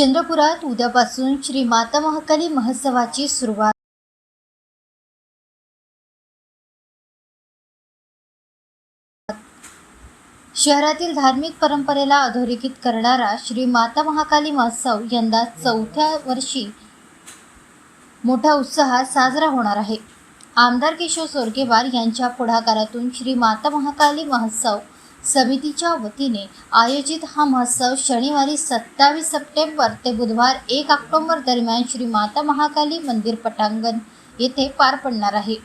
चंद्रपुरात उद्यापासून श्री माता महाकाली महोत्सवाची सुरुवात. शहरातील धार्मिक परंपरेला अधोरेखित करणारा श्री माता महाकाली महोत्सव यंदा चौथ्या वर्षी मोठ्या उत्साहात साजरा होणार आहे. आमदार किशोर सोरगेवार यांच्या पुढाकारातून श्री माता महाकाली महोत्सव समितीच्या वतीने आयोजित हा महोत्सव शनिवारी सत्तावीस सप्टेंबर ते बुधवार एक ऑक्टोंबर दरम्यान श्री माता महाकाली मंदिर पटांगण येथे पार पडणार आहे.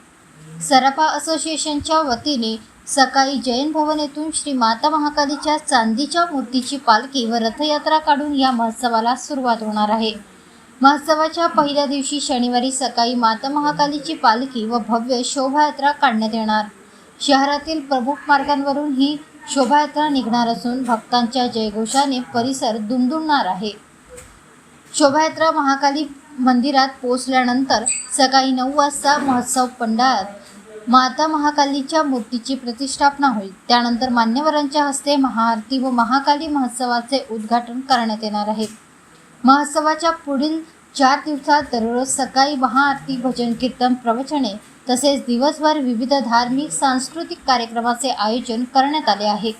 सराफा असोसिएशनच्या वतीने सकाळी जैन भवन येथून श्री माता महाकालीच्या चांदीच्या मूर्तीची पालखी व रथयात्रा काढून या महोत्सवाला सुरुवात होणार आहे. महोत्सवाच्या पहिल्या दिवशी शनिवारी सकाळी माता महाकालीची पालखी व भव्य शोभायात्रा काढण्यात येणार. शहरातील प्रमुख मार्गांवरून ही शोभायात्रा निघणार असून भक्तांच्या जयघोषाने परिसर दुमदुमणार आहे. शोभायात्रा महाकाली मंदिरात पोहोचल्यानंतर सकाळी नऊ वाजता महोत्सव पंडाळात माता महाकालीच्या मूर्तीची प्रतिष्ठापना होईल. त्यानंतर मान्यवरांच्या हस्ते महाआरती व महाकाली महोत्सवाचे उद्घाटन करण्यात येणार आहे. महोत्सवाच्या पुढील चार दिवसात दररोज सकाळी महाआरती भजन कीर्तन प्रवचने तसेच दिवसभर विविध धार्मिक सांस्कृतिक कार्यक्रमाचे आयोजन करण्यात आले आहे.